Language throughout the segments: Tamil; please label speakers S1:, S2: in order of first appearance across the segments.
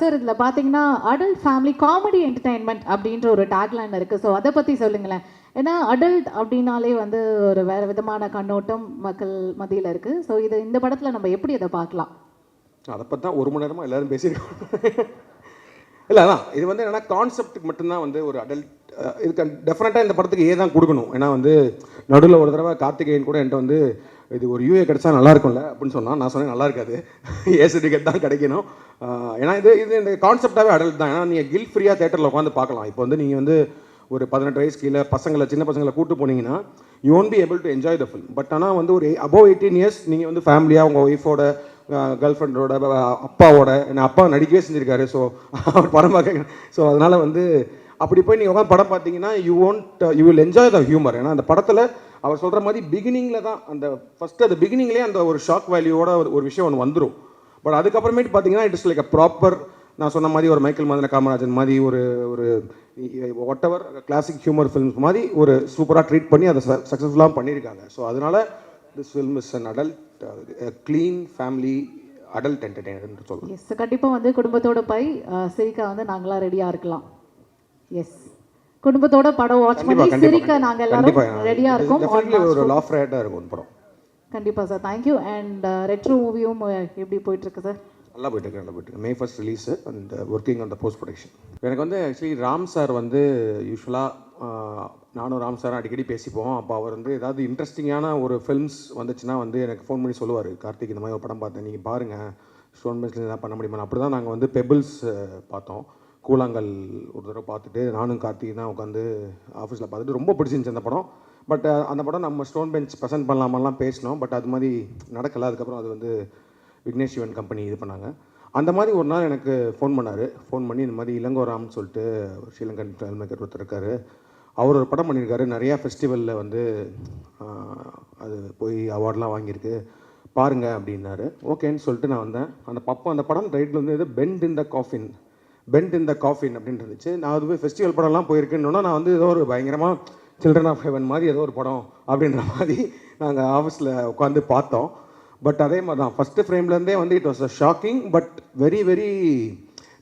S1: சார் இதில் பார்த்தீங்கன்னா அடல்ட் ஃபேமிலி காமெடி என்டர்டைன்மெண்ட் அப்படின்ற ஒரு டேக்லைன் இருக்குது ஸோ அதை பற்றி சொல்லுங்களேன். ஏன்னா அடல்ட் அப்படின்னாலே வந்து ஒரு வேறு விதமான கண்ணோட்டம் மக்கள் மத்தியில் இருக்குது ஸோ இது இந்த படத்தில் நம்ம எப்படி அதை பார்க்கலாம்?
S2: அதை பற்றி தான் ஒரு மணி நேரமாக எல்லோரும் பேசியிருக்கோம் இல்லை அதான். இது வந்து என்னென்னா கான்செப்ட்டுக்கு மட்டும்தான் வந்து ஒரு அடல்ட் இதுக்கு டெஃபினட்டாக இந்த படத்துக்கு ஏ தான் கொடுக்கணும். ஏன்னா வந்து நடுவில் ஒரு தடவை கார்த்திகேயன் கூட என்கிட்ட வந்து இது ஒரு யூஏ கிடைச்சா நல்லா இருக்கும்ல அப்படின்னு சொன்னால் நான் சொன்னேன் நல்லா இருக்காது. ஏ சர்டிஃபிகேட் தான் கிடைக்கணும். ஏன்னா இது இது இந்த கான்செப்டாகவே அடல்ட் தான். ஏன்னா நீங்கள் கில் ஃப்ரீயாக தேட்டரில் உட்காந்து பார்க்கலாம். இப்போ வந்து நீங்கள் வந்து ஒரு பதினெட்டு வயசு கீழே பசங்களை சின்ன பசங்களை கூட்டு போனீங்கன்னா you won't be able to enjoy the film but ஆனால் வந்து ஒரு அபவ் எயிட்டீன் இயர்ஸ் நீங்கள் வந்து ஃபேமிலியாக உங்கள் ஒய்ஃபோட கேர்ள் ஃப்ரெண்டோட அப்பாவோட என்ன அப்பா நடிக்கவே செஞ்சுருக்காரு. ஸோ அவர் படம் பார்க்க ஸோ அதனால் வந்து அப்படி போய் நீங்கள் உட்காந்து படம் பார்த்தீங்கன்னா you won't you will enjoy the humour ஏன்னா அந்த படத்தில் அவர் சொல்கிற மாதிரி பிகினிங்கில் தான் அந்த ஃபஸ்ட்டு அந்த பிகினிங்லேயே அந்த ஒரு ஷாக் வேல்யூவோட ஒரு- விஷயம் ஒன்று வந்துடும் பட் அதுக்கப்புறமேட்டு பார்த்தீங்கன்னா இட்ஸ் லைக் அ ப்ராப்பர் நான் சொன்ன மாதிரி ஒரு மைக்கேல் மதன காமராஜன் மாதிரி ஒரு ஒரு ஒட் எவர் கிளாசிக் ஹியூமர் ஃபிலிம்ஸ் மாதிரி ஒரு சூப்பராக ட்ரீட் பண்ணி அதை சக்ஸஸ்ஃபுல்லாக பண்ணியிருக்காங்க ஸோ அதனால this film is an adult clean family adult entertainer சொல்லலாம்
S1: எஸ் கண்டிப்பாக வந்து குடும்பத்தோட போய் சிரிக்க வந்து நாங்களாம் ரெடியாக இருக்கலாம். எஸ் குடும்பத்தோட படம் வாட்ச்
S2: கண்டிப்பா
S1: பண்ணி
S2: கண்டிப்பா
S1: சிரிக்க நாங்கள் எல்லாரும் ரெடியாக இருக்கோம்.
S2: ஒரு லாஃப் ரைட்டாக இருக்கும் படம்.
S1: கண்டிப்பாக sir thank you and Retro மூவியும் எப்படி போயிட்டுருக்கு சார்
S2: நல்லா போயிட்டு இருக்கு நல்லா போயிட்டு இருக்கு May first release and working on the post production எனக்கு வந்து ஆக்சுவலி ராம் சார் வந்து யூஸ்வலாக நானும் ராம் சாரும் அடிக்கடி பேசிப்போம். அப்போ அவர் வந்து ஏதாவது இன்ட்ரெஸ்டிங்கான ஒரு ஃபில்ம்ஸ் வந்துச்சுன்னா வந்து எனக்கு ஃபோன் பண்ணி சொல்லுவார். கார்த்திக் இந்த மாதிரி ஒரு படம் பார்த்தேன் நீங்கள் பாருங்கள் ஸ்டோன் பென்சில் தான் பண்ண முடியுமா அப்படி தான் நாங்கள் வந்து பெபிள்ஸ் பார்த்தோம். கூழாங்கல் ஒரு தடவை பார்த்துட்டு நானும் கார்த்திகை தான் உட்காந்து ஆஃபீஸில் பார்த்துட்டு ரொம்ப பிடிச்சிருந்துச்சு அந்த படம். பட் அந்த படம் நம்ம ஸ்டோன் பெஞ்ச் ப்ரெசென்ட் பண்ணலாமெல்லாம் பேசினோம். பட் அது மாதிரி நடக்கலை. அதுக்கப்புறம் அது வந்து விக்னேஷ் சிவன் கம்பெனி இது பண்ணாங்க. அந்த மாதிரி ஒரு நாள் எனக்கு ஃபோன் பண்ணார். ஃபோன் பண்ணி இந்த மாதிரி இளங்கோராம்னு சொல்லிட்டு ஒரு ஸ்ரீலங்கன் ஃபில்ம் மேக்கர் ஒருத்தர் இருக்கார். அவர் ஒரு படம் பண்ணியிருக்காரு. நிறையா ஃபெஸ்டிவலில் வந்து அது போய் அவார்ட்லாம் வாங்கியிருக்கு. பாருங்கள் அப்படின்னாரு. ஓகேன்னு சொல்லிட்டு நான் வந்தேன். அந்த பப்பம் அந்த படம் ரைட்டில் வந்து இது bend in the coffin bend in the coffin அப்படின்னு இருந்துச்சு. நான் அது போய் ஃபெஸ்டிவல் படம்லாம் போயிருக்கேன்னா நான் வந்து ஏதோ ஒரு பயங்கரமாக சில்ட்ரன் ஆஃப் ஹெவன் மாதிரி ஏதோ ஒரு படம் அப்படின்ற மாதிரி நாங்கள் ஆஃபீஸில் உட்காந்து பார்த்தோம். பட் அதே மாதிரி தான் ஃபஸ்ட்டு ஃப்ரேம்லேருந்தே வந்து it was a shocking but very very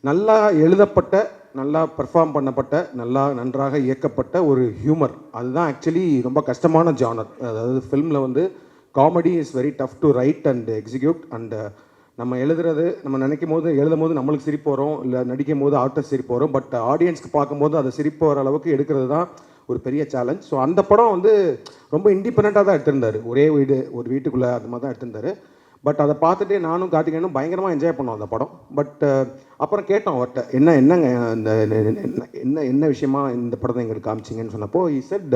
S2: நல்லா எழுதப்பட்ட நல்லா பெர்ஃபார்ம் பண்ணப்பட்ட நல்லா நன்றாக இயக்கப்பட்ட ஒரு ஹியூமர் அதுதான் ஆக்சுவலி ரொம்ப கஷ்டமான ஜானர் அதாவது ஃபில்மில் வந்து comedy is very tough to write and execute and நம்ம எழுதுறது நம்ம நினைக்கும் போது எழுதும் போது நம்மளுக்கு சிரிப்பு வரும் இல்லை நடிக்கும் போது ஆர்டர் சிரிப்பு வரும் பட் ஆடியன்ஸ்க்கு பார்க்கும்போது அதை சிரிப்பு வர அளவுக்கு எடுக்கிறது தான் ஒரு பெரிய சேலஞ்ச் ஸோ அந்த படம் வந்து ரொம்ப இண்டிபெண்ட்டாக தான் எடுத்திருந்தாரு. ஒரே வீடு ஒரு வீட்டுக்குள்ளே அந்த மாதிரி தான் எடுத்திருந்தாரு. பட் அதை பார்த்துட்டு நானும் கார்த்திகேயனும் பயங்கரமாக என்ஜாய் பண்ணோம் அந்த படம். பட் அப்புறம் கேட்டோம் அவர்கிட்ட என்ன என்னங்க இந்த என்ன என்ன என்ன விஷயமா இந்த படத்தை எங்களுக்கு காமிச்சிங்கன்னு? சொன்னப்போ இ செட்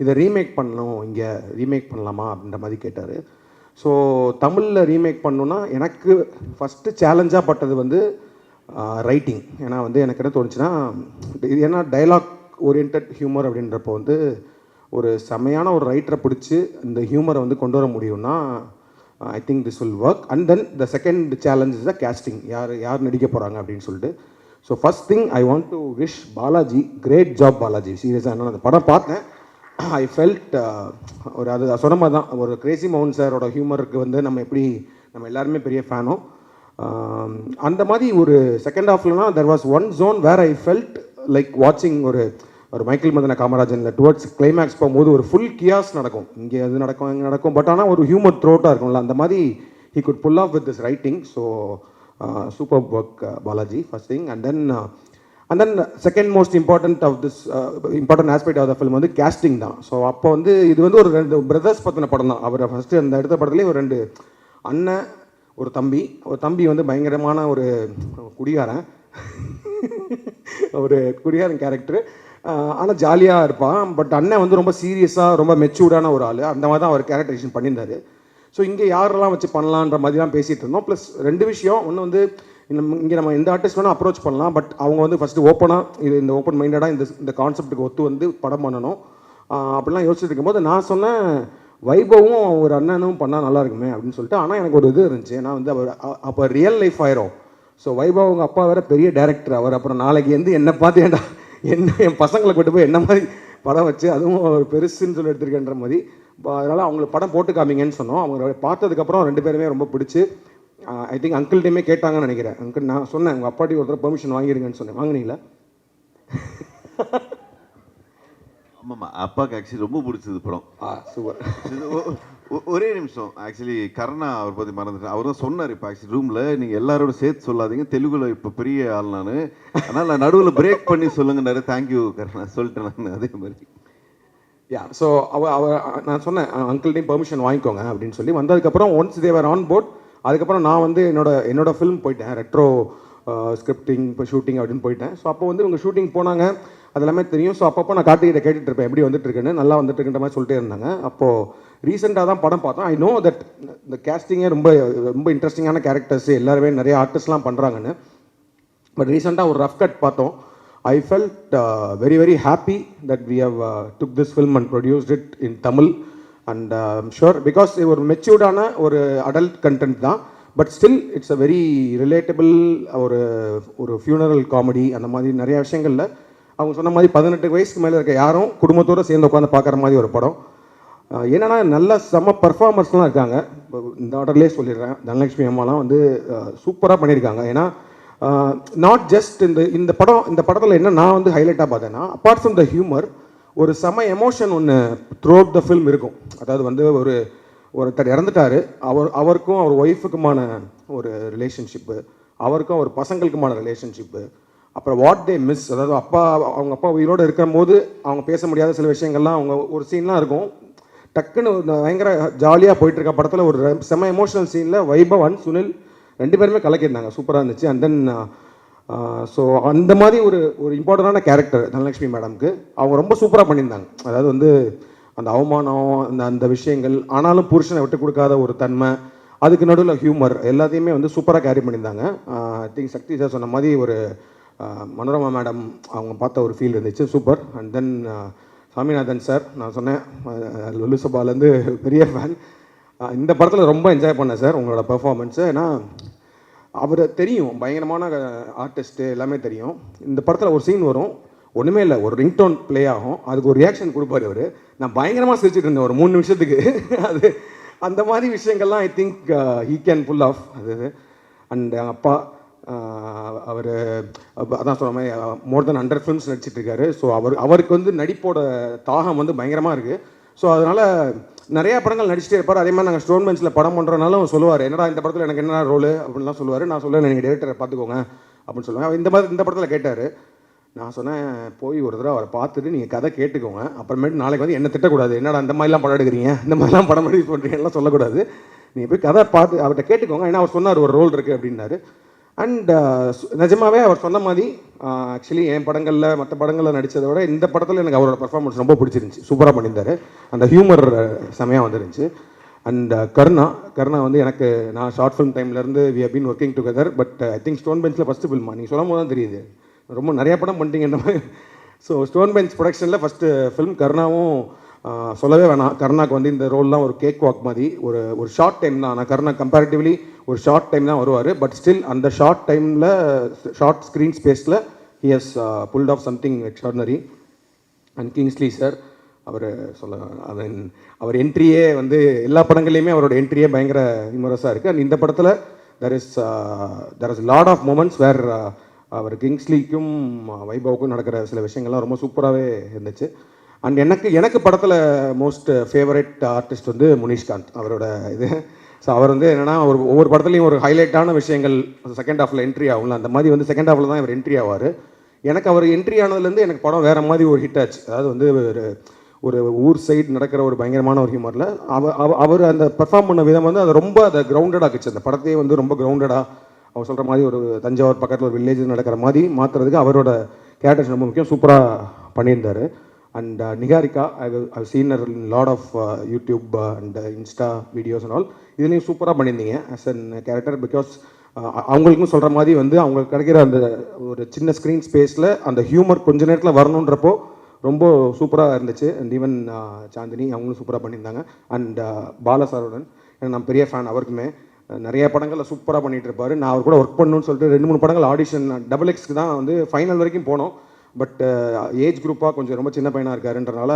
S2: இதை ரீமேக் பண்ணணும் இங்கே ரீமேக் பண்ணலாமா? அப்படின்ற மாதிரி கேட்டார். ஸோ தமிழில் ரீமேக் பண்ணணுன்னா எனக்கு ஃபஸ்ட்டு சேலஞ்சாக பட்டது வந்து ரைட்டிங் ஏன்னா வந்து எனக்கு என்ன தோணுச்சுன்னா இது ஏன்னா டைலாக் ஓரியன்ட் ஹியூமர் அப்படின்றப்போ வந்து ஒரு செமையான ஒரு ரைட்டரை பிடிச்சி இந்த ஹியூமரை வந்து கொண்டு வர முடியும்னா I think this will work and then the second challenge is the casting யார் யார் நடிக்க போகிறாங்க அப்படின்னு சொல்லிட்டு. So first thing I want to wish Balaji great job Balaji. சீரியஸாக நான் அந்த படம் பார்த்தேன். ஐ ஃபெல்ட் uh, ஒரு அது சொன்ன மாதிரி தான். ஒரு கிரேசி மவுண்ட் சாரோட ஹியூமருக்கு வந்து நம்ம எப்படி நம்ம எல்லாருமே பெரிய ஃபேனும் அந்த மாதிரி ஒரு second ஹாஃப்லனா there was one zone where I felt like வாட்சிங் ஒரு ஒரு மைக்கேல் மதன காமராஜன் டுவர்ட்ஸ் கிளைமேக்ஸ் போகும்போது ஒரு ஃபுல் கியாஸ் நடக்கும். இங்கே அது நடக்கும் இங்கே நடக்கும். பட் ஆனால் ஒரு ஹியூமர் த்ரோட்டாக இருக்கும்ல அந்த மாதிரி he could pull off with this writing so super work Balaji first thing and then and then second most important of this important aspect of the film வந்து கேஸ்டிங் தான். ஸோ அப்போ வந்து இது வந்து ஒரு ரெண்டு பிரதர்ஸ் பற்றின படம் தான். அவர் ஃபஸ்ட்டு அந்த எடுத்த படத்துலேயே ஒரு ரெண்டு அண்ணன் ஒரு தம்பி. ஒரு தம்பி வந்து பயங்கரமான ஒரு குடிகாரன். ஒரு குடிகாரன் கேரக்டர் ஆனால் ஜாலியாக இருப்பான். பட் அண்ணன் வந்து ரொம்ப சீரியஸாக ரொம்ப மெச்சூர்டான ஒரு ஆள். அந்த மாதிரி தான் அவர் கேரக்டரைசேஷன் பண்ணியிருந்தார். ஸோ இங்கே யாரெல்லாம் வச்சு பண்ணலான்ற மாதிரிலாம் பேசிகிட்டு இருந்தோம். ப்ளஸ் ரெண்டு விஷயம். ஒன்று வந்து நம்ம இங்கே நம்ம எந்த ஆர்டிஸ்ட் வேணால் அப்ரோச் பண்ணலாம் பட் அவங்க வந்து ஃபஸ்ட்டு ஓப்பனாக இது இந்த ஓப்பன் மைண்டடாக இந்த இந்த கான்செப்ட்டுக்கு ஒத்து வந்து படம் பண்ணணும். அப்படிலாம் யோசிச்சுட்டு இருக்கும்போது நான் சொன்னேன் வைபவும் ஒரு அண்ணனும் பண்ணால் நல்லா இருக்குமே அப்படின்னு சொல்லிட்டு ஆனால் எனக்கு ஒரு இது இருந்துச்சு. ஏன்னா வந்து அவர் அப்போ ரியல் லைஃப் ஆயிரும். ஸோ வைபவ் அவங்க அப்பா வேற பெரிய டேரக்டர் அவர் அப்புறம் நாளைக்கு வந்து என்னை பார்த்து ஏன்டா என்ன என் பசங்களை கொண்டு போய் என்ன மாதிரி படம் வச்சு அதுவும் ஒரு பெருசுன்னு சொல்லி எடுத்திருக்கேன்ற மாதிரி. அதனால் அவங்களுக்கு படம் போட்டு காமிங்கன்னு சொன்னோம். அவங்க பார்த்ததுக்கப்புறம் ரெண்டு பேருமே ரொம்ப பிடிச்சி ஐ திங்க் அங்கிள்டையுமே கேட்டாங்கன்னு நினைக்கிறேன். அங்கிள் நான் சொன்னேன் உங்கள் அப்பாட்டி ஒருத்தர் பெர்மிஷன் வாங்கிடுங்கன்னு சொன்னேன். வாங்குனீங்களா?
S3: ஆமாம்மா அப்பாவுக்கு ஆக்சுவலி ரொம்ப பிடிச்சது படம்.
S2: ஆ சூப்பர்
S3: ஒரே நிமிஷம். ஆக்சுவலி கருணா அவர் பற்றி மறந்துட்டேன். அவர் தான் சொன்னார் இப்போ ஆக்சுவலி ரூமில் நீங்கள் எல்லாரோட சேர்த்து சொல்லாதீங்க. தெலுங்குல இப்போ பெரிய ஆள் நான். அதனால் நான் நடுவில் பிரேக் பண்ணி சொல்லுங்கன்னாரு. தேங்க்யூ கருணா. சொல்லிட்டேன் நான் அதே மாதிரி.
S2: யா ஸோ அவ அவ நான் சொன்னேன் அங்கிள்டையும் பெர்மிஷன் வாங்கிக்கோங்க அப்படின்னு சொல்லி. வந்ததுக்கப்புறம் ஒன்ஸ் தேவர் ஆன் போர்ட் அதுக்கப்புறம் நான் வந்து என்னோட என்னோட ஃபிலிம் போயிட்டேன். ரெட்ரோ ஸ்கிரிப்டிங் இப்போ ஷூட்டிங் அப்படின்னு போயிட்டேன். ஸோ அப்போ வந்து இவங்க ஷூட்டிங் போனாங்க. அது எல்லாமே தெரியும். ஸோ அப்பப்போ நான் கார்த்திகிட்ட கேட்டுட்டு இருப்பேன். எப்படி வந்துட்டு இருக்குன்னு நல்லா வந்துட்டு இருக்கின்ற மாதிரி சொல்லிட்டே இருந்தாங்க. அப்போது ரீசெண்டாக தான் படம் பார்த்தோம். ஐ நோ தட் இந்த கேஸ்டிங்கே ரொம்ப ரொம்ப இன்ட்ரெஸ்டிங்கான கேரக்டர்ஸ் எல்லாருமே நிறைய ஆர்டிஸ்ட்லாம் பண்ணுறாங்கன்னு பட் ரீசெண்டாக ஒரு ரஃப் கட் பார்த்தோம். I felt very very happy that we have took this film and produced it in Tamil and sure because இது ஒரு மெச்சூர்டான ஒரு அடல்ட் கண்டென்ட் தான். But still it's a very relatable ஒரு ஒரு ஃபியூனரல் காமெடி அந்த மாதிரி நிறைய விஷயங்களில். அவங்க சொன்ன மாதிரி பதினெட்டு வயசுக்கு மேலே இருக்க யாரும் குடும்பத்தோடு சேர்ந்து உட்காந்து பார்க்குற மாதிரி ஒரு படம். என்னென்னா நல்ல செம்ம பர்ஃபார்மர்ஸ்லாம் இருக்காங்க. இந்த ஆர்டர்லேயே சொல்லிடுறேன். தனலட்சுமி அம்மாலாம் வந்து சூப்பராக பண்ணியிருக்காங்க. ஏன்னா நாட் ஜஸ்ட் இந்த இந்த படம் இந்த படத்தில் என்ன நான் வந்து ஹைலைட்டாக பார்த்தேன்னா அப்பார்ட் ஃப்ரம் த ஹியூமர் ஒரு செம எமோஷன் ஒன்று த்ரூ அவுட் த ஃபில்ம் இருக்கும். அதாவது வந்து ஒரு ஒருத்தர் இறந்துட்டாரு. அவர் அவருக்கும் அவர் ஒய்ஃபுக்குமான ஒரு ரிலேஷன்ஷிப்பு அவருக்கும் அவர் பசங்களுக்குமான ரிலேஷன்ஷிப்பு அப்புறம் வாட் தே மிஸ் அதாவது அப்பா அவங்க அப்பா உயிரோடு இருக்கும் போது அவங்க பேச முடியாத சில விஷயங்கள்லாம் அவங்க ஒரு சீன்லாம் இருக்கும். டக்குன்னு பயங்கர ஜாலியாக போயிட்டுருக்க படத்தில் ஒரு செம எமோஷனல் சீனில் வைபவன் சுனில் ரெண்டு பேருமே கலக்கியிருந்தாங்க. சூப்பராக இருந்துச்சு. அண்ட் தென் ஸோ அந்த மாதிரி ஒரு ஒரு இம்பார்ட்டண்டான கேரக்டர் தனலட்சுமி மேடம்க்கு அவங்க ரொம்ப சூப்பராக பண்ணியிருந்தாங்க. அதாவது வந்து அந்த அவமானம் அந்த அந்த விஷயங்கள் ஆனாலும் புருஷனை விட்டு கொடுக்காத ஒரு தன்மை அதுக்கு நடுவில் ஹியூமர் எல்லாத்தையுமே வந்து சூப்பராக கேரி பண்ணியிருந்தாங்க. ஐ திங்க் சக்தி சார் சொன்ன மாதிரி ஒரு மனோரமா மேடம் அவங்க பார்த்த ஒரு ஃபீல் இருந்துச்சு super and then Saminathan sir நான் சொன்னேன் லுலுசபாலேருந்து பெரிய ஃபேன் இந்த படத்தில் ரொம்ப என்ஜாய் பண்ணேன் சார் உங்களோட பெர்ஃபார்மன்ஸு ஏன்னா அவர் தெரியும் பயங்கரமான ஆர்டிஸ்ட்டு எல்லாமே தெரியும். இந்த படத்தில் ஒரு சீன் வரும். ஒன்றுமே இல்லை. ஒரு ரிங்டோன் ப்ளே ஆகும். அதுக்கு ஒரு ரியாக்ஷன் கொடுப்பாரு அவர். நான் பயங்கரமாக சிரிச்சுட்டு இருந்தேன். ஒரு மூணு நிமிஷத்துக்கு. அது அந்த மாதிரி விஷயங்கள்லாம் I think he can pull off அது அண்ட் அப்பா uh, அவர் அதான் சொன்ன மாதிரி மோர் தென் ஹண்ட்ரட் ஃபிலிம்ஸ் நடிச்சிட்ருக்காரு ஸோ அவர் அவருக்கு வந்து நடிப்போட தாகம் வந்து பயங்கரமாக இருக்குது ஸோ அதனால் நிறைய படங்கள் நடிச்சிட்டே இருப்பார். அதே மாதிரி நாங்கள் ஸ்டோன் பெஞ்சில் படம் பண்ணுறனாலும் சொல்லுவார் என்னடா இந்த படத்தில் எனக்கு என்ன ரோல் அப்படின்லாம் சொல்லுவார். நான் சொல்லுவேன் நீங்கள் டேரக்டரை பார்த்துக்கோங்க. அப்படின்னு சொல்லுவேன் அவர் இந்த மாதிரி இந்த படத்தில் கேட்டார். நான் சொன்னேன் போய் ஒரு தடவை அவரை பார்த்துட்டு நீங்கள் கதை கேட்டுக்கோங்க. அப்புறமேட்டு நாளைக்கு வந்து என்ன திட்டக்கூடாது. என்னடா இந்த மாதிரிலாம் படம் எடுக்கிறீங்க? இந்த மாதிரிலாம் படம் எடுத்து பண்ணுறீங்கலாம் சொல்லக்கூடாது. நீங்கள் போய் கதை பார்த்து அவர்கிட்ட கேட்டுக்கோங்க. ஏன்னா அவர் சொன்னார் ஒரு ரோல் இருக்குது அப்படின்னாரு. அண்ட் uh, நிஜமாவே அவர் சொன்ன மாதிரி uh, ஆக்சுவலி என் படங்களில் மற்ற படங்களில் நடித்ததை விட இந்த படத்தில் எனக்கு அவரோட பர்ஃபார்மன்ஸ் ரொம்ப பிடிச்சிருந்துச்சி. சூப்பராக பண்ணியிருந்தார். அந்த ஹியூமர் uh, செமையாக வந்துருந்துச்சு. அண்ட் கருணா கருணா வந்து எனக்கு நான் short film டைம்லேருந்து we have been working together but I think stone பெஞ்சில் ஃபஸ்ட்டு ஃபில்மா நீங்கள் சொல்லும் போது தான் தெரியுது. ரொம்ப நிறைய படம் பண்ணிட்டீங்கன்ற மாதிரி. ஸோ ஸ்டோன் பெஞ்ச் ப்ரொடக்ஷனில் ஃபஸ்ட்டு ஃபிலிம் கருணாவும் சொல்லவே வேணாம். கருணாக்கு வந்து இந்த ரோல்லாம் ஒரு கேக் வாக் மாதிரி. ஒரு ஒரு ஷார்ட் டைம் தான். ஆனால் கருணா கம்பேரிட்டிவ்லி ஒரு ஷார்ட் டைம் தான் வருவார். பட் ஸ்டில் அந்த ஷார்ட் டைமில் ஷார்ட் ஸ்க்ரீன் ஸ்பேஸில் he has pulled off something extraordinary and Kingsley sir அவர் சொல்ல அதன் அவர் என்ட்ரியே வந்து எல்லா படங்கள்லையுமே அவரோட என்ட்ரியே பயங்கர விமரஸாக இருக்குது அண்ட் இந்த படத்தில் there is there is lot of moments where அவர் கிங்ஸ்லிக்கும் வைபவுக்கும் நடக்கிற சில விஷயங்கள்லாம் ரொம்ப சூப்பராகவே இருந்துச்சு. அண்ட் எனக்கு எனக்கு படத்தில் மோஸ்ட் ஃபேவரட் ஆர்டிஸ்ட் வந்து முனிஷ்காந்த் அவரோட இது. ஸோ அவர் வந்து என்னன்னா ஒரு ஒவ்வொரு படத்துலையும் ஒரு ஹைலைட்டான விஷயங்கள் செகண்ட் ஹாஃபில் என்ட்ரி ஆகும்ல அந்த மாதிரி வந்து செகண்ட் ஹாஃபில் தான் இவர் என்ட்ரி ஆவார். எனக்கு அவர் என்ட்ரி ஆனதுலேருந்து எனக்கு படம் வேறு மாதிரி ஒரு ஹிட் ஆச்சு. அதாவது வந்து ஒரு ஒரு ஊர் சைடு நடக்கிற ஒரு பயங்கரமான ஒரு ஹியூமரில் அவர் அவ- அவர் அந்த பெர்ஃபார்ம் பண்ண விதம் வந்து அது ரொம்ப அதை கிரவுண்டடாக ஆக்குச்சு. அந்த படத்தையே வந்து ரொம்ப கிரவுண்டடாக அவர் சொல்கிற மாதிரி ஒரு தஞ்சாவூர் பக்கத்தில் ஒரு வில்லேஜ் நடக்கிற மாதிரி மாற்றுறதுக்கு அவரோட கேரக்டர்ஸ் ரொம்ப முக்கியம். சூப்பராக பண்ணியிருந்தார். And uh, Niharika I seen lot of YouTube and Insta videos and all இதுலேயும் சூப்பராக பண்ணியிருந்தீங்க ஆஸ் அன் கேரக்டர் பிகாஸ் அவங்களுக்கும் சொல்கிற மாதிரி வந்து அவங்களுக்கு கிடைக்கிற அந்த ஒரு சின்ன ஸ்க்ரீன் ஸ்பேஸில் அந்த ஹியூமர் கொஞ்ச நேரத்தில் வரணுன்றப்போ ரொம்ப சூப்பராக இருந்துச்சு. அண்ட் ஈவன் uh, சாந்தினி அவங்களும் சூப்பராக பண்ணியிருந்தாங்க. அண்ட் uh, பாலசாருடன் ஏன்னா நான் பெரிய ஃபேன் அவருக்குமே நிறைய படங்களில் சூப்பராக பண்ணிட்டு இருப்பாரு நான் அவர் கூட ஒர்க் பண்ணணும்னு சொல்லிட்டு ரெண்டு மூணு படங்கள் ஆடிஷன் டபுள் எக்ஸ்க்கு தான் வந்து ஃபைனல் வரைக்கும் போனோம். பட் ஏஜ் குரூப்பாக கொஞ்சம் ரொம்ப சின்ன பையனாக இருக்காருன்றனால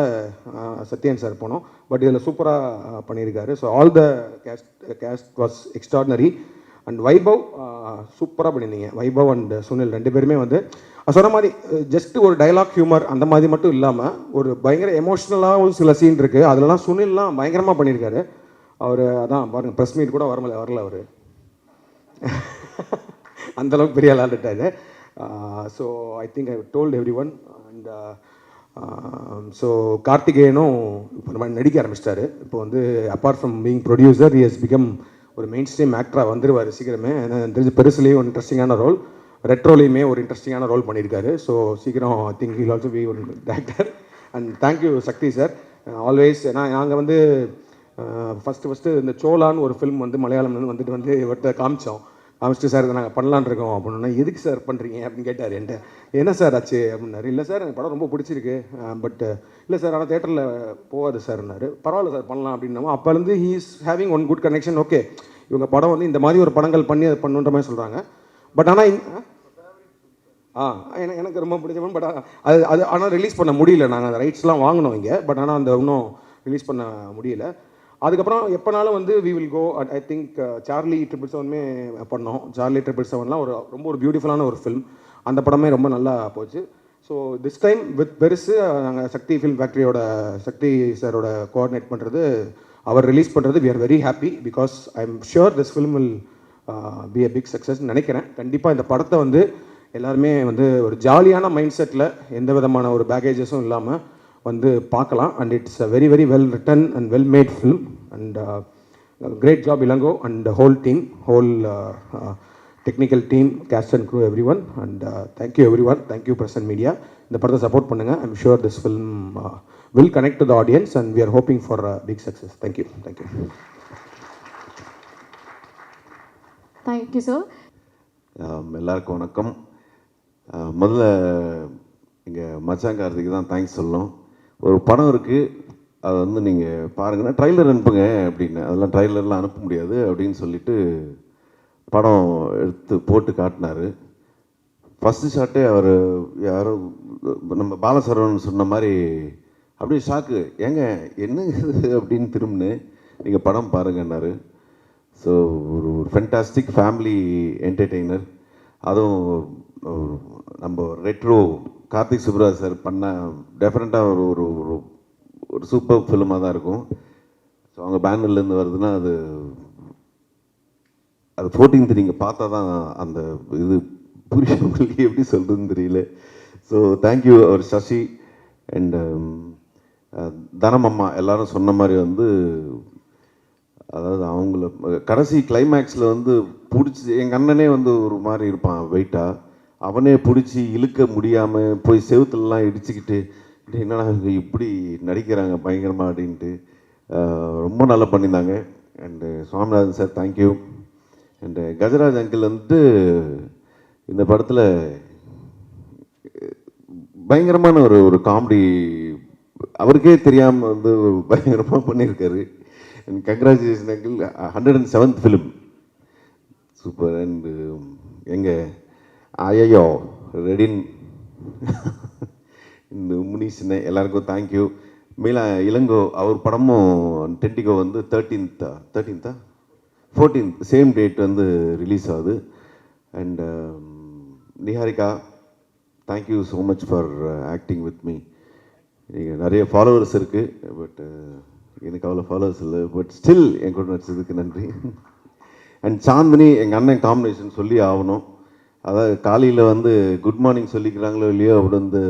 S2: uh, சத்யன் சார் போனோம். பட் இதில் சூப்பராக பண்ணியிருக்காரு. So all the cast cast was extraordinary and Vaibhav சூப்பராக பண்ணியிருந்தீங்க. வைபவ் அண்ட் சுனில் ரெண்டு பேருமே வந்து சொன்ன மாதிரி uh, ஜஸ்ட் ஒரு டைலாக் ஹியூமர் அந்த மாதிரி மட்டும் இல்லாமல் ஒரு பயங்கர எமோஷ்னலாகவும் சில சீன் இருக்குது அதுலலாம் சுனில்லாம் பயங்கரமாக பண்ணியிருக்காரு. அவர் அதான் பாருங்கள் ப்ரெஸ் மீட் கூட வரல வரல அவர். அந்தளவுக்கு பெரிய விளாண்டுட்டாரு so I think I told everyone and so கார்த்திகேயனும் இப்போ நம்ம நடிக்க ஆரம்பிச்சிட்டாரு. இப்போ வந்து apart from being producer is become ஒரு மெயின் ஸ்ட்ரீம் ஆக்டராக வந்துருவார் சீக்கிரமே. தெரிஞ்சு பெருசுலேயும் ஒரு இன்ட்ரெஸ்டிங்கான ரோல் ரெட்ரோலையுமே ஒரு இன்ட்ரெஸ்டிங்கான ரோல் பண்ணியிருக்காரு. ஸோ சீக்கிரம் I think will also be one director and thank you Sakthi sir always ஏன்னா நாங்கள் வந்து ஃபஸ்ட்டு ஃபஸ்ட்டு இந்த சோலான்னு ஒரு ஃபிலிம் வந்து மலையாளம்லேருந்து வந்துட்டு வந்து இவர்கிட்ட காமிச்சோம். காமிச்சிட்டு சார் இதை நாங்கள் பண்ணலான்னு இருக்கோம். அப்படின்னா எதுக்கு சார் பண்ணுறீங்க அப்படின்னு கேட்டார். என்கிட்ட என்ன சார் ஆச்சு? அப்படின்னாரு. இல்லை சார் எனக்கு படம் ரொம்ப பிடிச்சிருக்கு. பட் இல்லை சார் ஆனால் தேட்டரில் போகாது சார்னாரு பரவாயில்ல சார் பண்ணலாம் அப்படின்னா அப்போலேருந்து he is having one good connection okay இவங்க படம் வந்து இந்த மாதிரி ஒரு படங்கள் பண்ணி அதை பண்ணுன்ற மாதிரி சொல்கிறாங்க பட் ஆனால் ஆ? எனக்கு எனக்கு ரொம்ப பிடிச்ச பட் அது அது ஆனால் ரிலீஸ் பண்ண முடியல. நாங்கள் அந்த ரைட்ஸ்லாம் வாங்கினோம் இங்கே. பட் ஆனால் அந்த இன்னும் ரிலீஸ் பண்ண முடியல. அதுக்கப்புறம் எப்போனாலும் வந்து we will go at I think Charlie triple செவனுமே பண்ணோம். சார்லி ட்ரிபிள் செவன்லாம் ஒரு ரொம்ப ஒரு பியூட்டிஃபுல்லான ஒரு ஃபில்ம் அந்த படமே ரொம்ப நல்லா போச்சு. ஸோ திஸ் டைம் வித் பெருசு நாங்கள் சக்தி ஃபில்ம் ஃபேக்ட்ரியோட சக்தி சாரோட கோஆர்டினேட் பண்ணுறது அவர் ரிலீஸ் பண்ணுறது we are very happy because I am sure this film will be a big success நினைக்கிறேன். கண்டிப்பாக இந்த படத்தை வந்து எல்லாருமே வந்து ஒரு ஜாலியான மைண்ட் செட்டில் எந்த விதமான ஒரு பேகேஜஸும் இல்லாமல் வந்து பார்க்கலாம். And it's a very very well written and well made film and great job Ilango and whole team whole technical team cast and crew everyone and thank you everyone thank you present media இந்த படத்தை சப்போர்ட் பண்ணுங்கள் I'm sure this film will connect to the audience and we are hoping for big success thank you thank you
S1: thank you sir
S3: எல்லாருக்கும் வணக்கம். ஆ, முதல்ல எங்கள் மச்சான் கார்த்திக்கு தான் தேங்க்ஸ் சொல்லணும். ஒரு படம் இருக்குது அதை வந்து நீங்கள் பாருங்கன்னா ட்ரைலர் அனுப்புங்க அப்படின்னு. அதெல்லாம் ட்ரைலர்லாம் அனுப்ப முடியாது அப்படின்னு சொல்லிட்டு படம் எடுத்து போட்டு காட்டினாரு. ஃபஸ்ட்டு ஷாட்டே அவர் யாரோ நம்ம பாலசரவன் சொன்ன மாதிரி அப்படியே ஷாக்கு ஏங்க என்ன அப்படின்னு திரும்பினு நீங்கள் படம் பாருங்கன்னாரு. ஸோ ஒரு ஒரு ஃபென்டாஸ்டிக் ஃபேமிலி என்டர்டெய்னர் அதுவும் நம்ம ரெட்ரோ கார்த்திக் சுப்ராஜ் சார் பண்ண டெஃபினட்டாக ஒரு ஒரு ஒரு ஒரு சூப்பர் ஃபிலிமாக தான் இருக்கும். ஸோ அவங்க பேனர்லேருந்து வருதுன்னா அது அது ஃபோர்டீன்த் நீங்கள் பார்த்தா தான் அந்த இது புரிய உங்களுக்கு எப்படி சொல்கிறதுன்னு தெரியல. ஸோ தேங்க்யூ அவர் சசி அண்டு um, தனம் அம்மா எல்லாரும் சொன்ன மாதிரி வந்து அதாவது அவங்கள கடைசி கிளைமேக்ஸில் வந்து பிடிச்சி எங்கள் அண்ணனே வந்து ஒரு மாதிரி இருப்பான் வெயிட்டாக அவனே பிடிச்சி இழுக்க முடியாமல் போய் செவுத்துலலாம் இடிச்சுக்கிட்டு என்னடா இவங்க இப்படி நடிக்கிறாங்க பயங்கரமாக அப்படின்ட்டு ரொம்ப நல்லா பண்ணியிருந்தாங்க. And Swaminathan sir thank you and Gajaraj uncle வந்துட்டு இந்த படத்தில் பயங்கரமான ஒரு ஒரு காமெடி அவருக்கே தெரியாமல் வந்து ஒரு பயங்கரமாக பண்ணியிருக்காரு. And congratulation uncle hundred and seventh film super and எங்கள் ஐயோ ரெடின். இந்த முனீஷனை எல்லாருக்கும் தேங்க்யூ மீளா இளங்கோ அவர் படமும் டென்டிகோ வந்து தேர்ட்டீன்த்தா தேர்ட்டீன்த்தா ஃபோர்டீன்த் சேம் டேட் வந்து ரிலீஸ் ஆகுது. And um, Niharika thank you so much for acting with me நீங்கள் நிறைய ஃபாலோவர்ஸ் இருக்குது பட் எனக்கு அவ்வளோ ஃபாலோவர்ஸ் இல்லை பட் ஸ்டில் என் கூட நடிச்சதுக்கு நன்றி. அண்ட் சாந்தினி எங்கள் அண்ணன் காம்பினேஷன் சொல்லி ஆகணும். அதாவது காலையில் வந்து குட் மார்னிங் சொல்லிக்கிறாங்களோ இல்லையோ அப்படி வந்து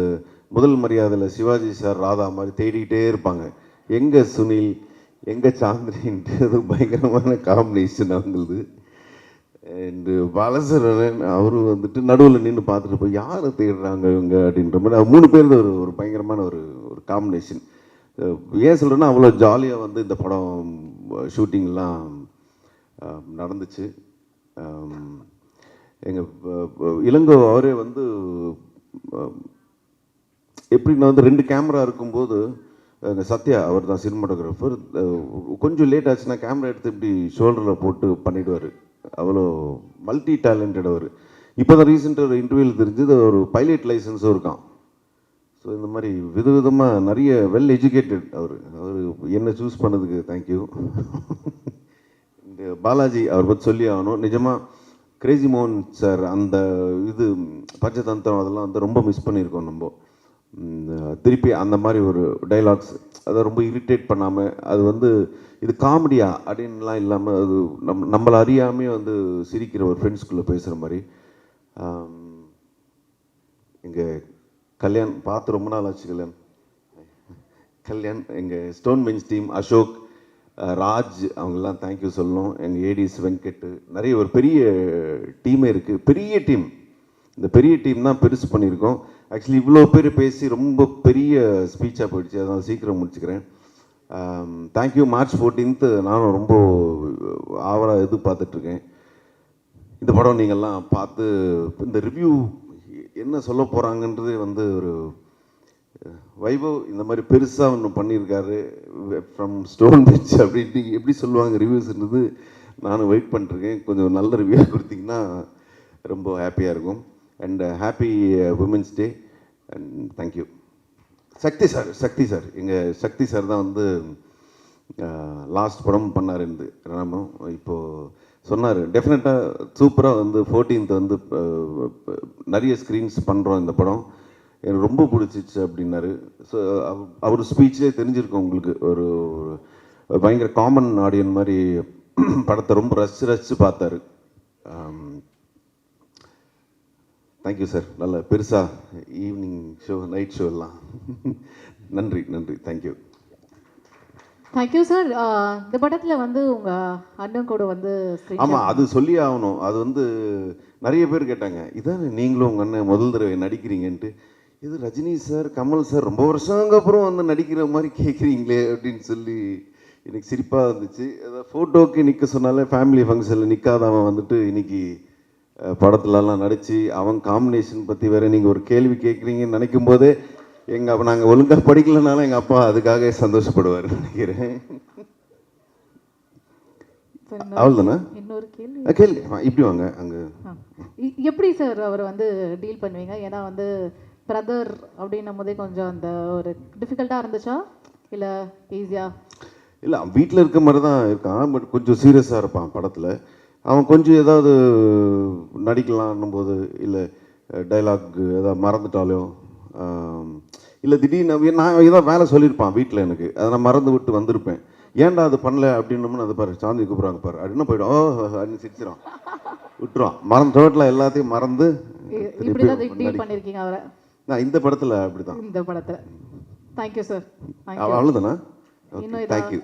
S3: முதல் மரியாதையில் சிவாஜி சார் ராதா மாதிரி தேடிக்கிட்டே இருப்பாங்க. எங்கே சுனில் எங்கே சாந்திரின்ட்டு அது பயங்கரமான காம்பினேஷன் அவங்களது. அண்டு பாலசரன் அவரும் வந்துட்டு நடுவில் நின்று பார்த்துட்டு போய் யாரை தேடுறாங்க இவங்க? அப்படின்ற மாதிரி மூணு பேர் ஒரு ஒரு பயங்கரமான ஒரு ஒரு காம்பினேஷன் ஏன் சொல்கிறேன்னா அவ்வளோ ஜாலியாக வந்து இந்த படம் ஷூட்டிங்லாம் நடந்துச்சு. எங்கள் இளங்கோ அவரே வந்து எப்படி நான் வந்து ரெண்டு கேமரா இருக்கும்போது எங்கள் சத்யா அவர் தான் சினிமாட்டோகிராஃபர் கொஞ்சம் லேட் ஆச்சுன்னா கேமரா எடுத்து இப்படி ஷோல்டரில் போட்டு பண்ணிவிடுவார் அவ்வளோ மல்டி டேலண்டட் அவர். இப்போ தான் ரீசெண்டாக ஒரு இன்டர்வியூவில் தெரிஞ்சது ஒரு பைலட் லைசன்ஸும் இருக்கான் ஸோ இந்த மாதிரி விதவிதமாக நிறைய வெல் எஜுகேட்டட் அவர். அவர் என்னை சூஸ் பண்ணதுக்கு தேங்க்யூ இந்த பாலாஜி அவர் பற்றி சொல்லி ஆகணும். நிஜமாக கிரேசி மோகன் சார் அந்த இது பஞ்சதந்திரம் அதெல்லாம் வந்து ரொம்ப மிஸ் பண்ணியிருக்கோம் நம்ம. திருப்பி அந்த மாதிரி ஒரு டைலாக்ஸ் அதை ரொம்ப இரிட்டேட் பண்ணாமல் அது வந்து இது காமெடியா அப்படின்லாம் இல்லாமல் அது நம் நம்மளை அறியாமே வந்து சிரிக்கிற ஒரு ஃப்ரெண்ட்ஸ்குள்ளே பேசுகிற மாதிரி. இங்கே கல்யாண் பார்த்து ரொம்ப நாள் ஆச்சு கல்யாண். கல்யாண் எங்கள் stone bench team Ashok Raj அவங்கெல்லாம் தேங்க்யூ சொல்லணும். எங்கள் ஏடிஸ் வெங்கட் நிறைய ஒரு பெரிய டீமே இருக்குது பெரிய டீம் இந்த பெரிய டீம் தான் பெருசு பண்ணியிருக்கோம். ஆக்சுவலி இவ்வளோ பேர் பேசி ரொம்ப பெரிய ஸ்பீச்சாக போயிடுச்சு. அதனால் சீக்கிரம் முடிச்சுக்கிறேன். தேங்க்யூ மார்ச் ஃபோர்டீன்த்து நானும் ரொம்ப ஆவலாக எதிர்பார்த்துட்ருக்கேன். இந்த படம் நீங்கள்லாம் பார்த்து இந்த ரிவ்யூ என்ன சொல்ல போகிறாங்கன்றதே வந்து ஒரு வைபவ் இந்த மாதிரி பெருசாக ஒன்று பண்ணியிருக்காரு ஃப்ரம் ஸ்டோன் பெஞ்ச் அப்படின்ட்டு எப்படி சொல்லுவாங்க ரிவ்யூஸ்ன்றது நானும் வெயிட் பண்ணிருக்கேன் கொஞ்சம் நல்ல ரிவ்யூ கொடுத்தீங்கன்னா ரொம்ப ஹாப்பியாக இருக்கும். And happy women's day and thank you Sakthi sir Sakthi sir. எங்கள் சக்தி சார் தான் வந்து uh, லாஸ்ட் படம் பண்ணார் இந்த ராமம். இப்போது சொன்னார் டெஃபினட்டாக சூப்பராக வந்து ஃபோர்டீன்த் வந்து uh, நிறைய ஸ்க்ரீன்ஸ் பண்ணுறோம் இந்த படம். எனக்கு ரொம்ப பிடிச்சிச்சு அப்படின்னாரு. ஸோ அவர் ஸ்பீச்லேயே தெரிஞ்சிருக்கும் உங்களுக்கு. ஒரு பயங்கர காமன் ஆடியன் மாதிரி படத்தை ரொம்ப ரசித்து ரசித்து பார்த்தாரு. தேங்க்யூ சார் நல்ல பெருசாக ஈவினிங் ஷோ நைட் ஷோ எல்லாம். நன்றி நன்றி. தேங்க்யூ
S1: தேங்க்யூ சார் இந்த படத்துல வந்து உங்க அண்ணன் கூட வந்து
S3: ஆமாம் அது சொல்லி ஆகணும். அது வந்து நிறைய பேர் கேட்டாங்க இதான் நீங்களும் உங்கள் அண்ணன் முதல் தடவை நடிக்கிறீங்கன்ட்டு. இது ரஜினி சார் கமல் சார் ரொம்ப வருஷங்க அப்புறம் வந்து நடிக்கிற மாதிரி கேட்குறீங்களே அப்படின்னு சொல்லி எனக்கு சிரிப்பாக இருந்துச்சு. அதாவது ஃபோட்டோக்கு நிற்க சொன்னாலே ஃபேமிலி ஃபங்க்ஷனில் நிற்காதவன் வந்துட்டு இன்னைக்கு படத்துலலாம் நடித்து அவன் காம்பினேஷன் பற்றி வேற நீங்கள் ஒரு கேள்வி கேட்குறீங்கன்னு நினைக்கும் போதே எங்கள் அப்பா நாங்கள் ஒழுங்காக படிக்கலனாலும் எங்கள் அப்பா அதுக்காக சந்தோஷப்படுவார் நினைக்கிறேன். அவ்வளோதானே
S1: இன்னொரு கேள்வி.
S3: கேள்வி. இப்படி வாங்க அங்கே.
S1: எப்படி சார் அவர் வந்து டீல் பண்ணுவீங்க? ஏன்னா வந்து பிரதர் அப்படின்னும் போதே கொஞ்சம் அந்த ஒரு டிஃபிகல்ட்டாக இருந்துச்சா? இல்லை ஈஸியா
S3: இல்லை அவன் வீட்டில் இருக்க மாதிரி தான் இருக்கான். பட் கொஞ்சம் சீரியஸாக இருப்பான் படத்தில். அவன் கொஞ்சம் ஏதாவது நடிக்கலான்னும் போது இல்லை டைலாக் ஏதாவது மறந்துட்டாலோ இல்லை திடீர்னு நான் ஏதாவது வேலை சொல்லியிருப்பான் வீட்டில் எனக்கு. அதை நான் மறந்து விட்டு வந்திருப்பேன். ஏன்டா அது பண்ணல அப்படின்னோம்னு அது பாரு சாந்தி கூப்பிட்றாங்க பாரு. அப்படின்னு போயிடும் ஓ அப்படின்னு சிரிச்சிடும் விட்டுருவான். மறந்து டோட்டலாக எல்லாத்தையும் மறந்து நான் இந்த படத்தில் அப்படி தான்
S1: இந்த படத்துல. தேங்க்யூ சார்
S3: அவ்வளோதானா தேங்க்யூ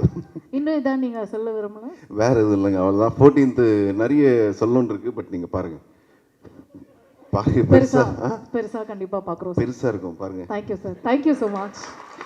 S1: இன்னும் இதான் நீங்க சொல்ல விரும்பல
S3: வேற எதுவும் இல்லைங்க அவ்வளோதான் ஃபோர்டீன்த்து நிறைய சொல்லணும்னு இருக்கு பட் நீங்கள் பாருங்க. பாருங்க
S1: பெருசா
S3: பெருசா
S1: பெருசா கண்டிப்பா பாக்குறோம்
S3: பெருசா இருக்கும் பாருங்க.
S1: Thank you sir thank you so much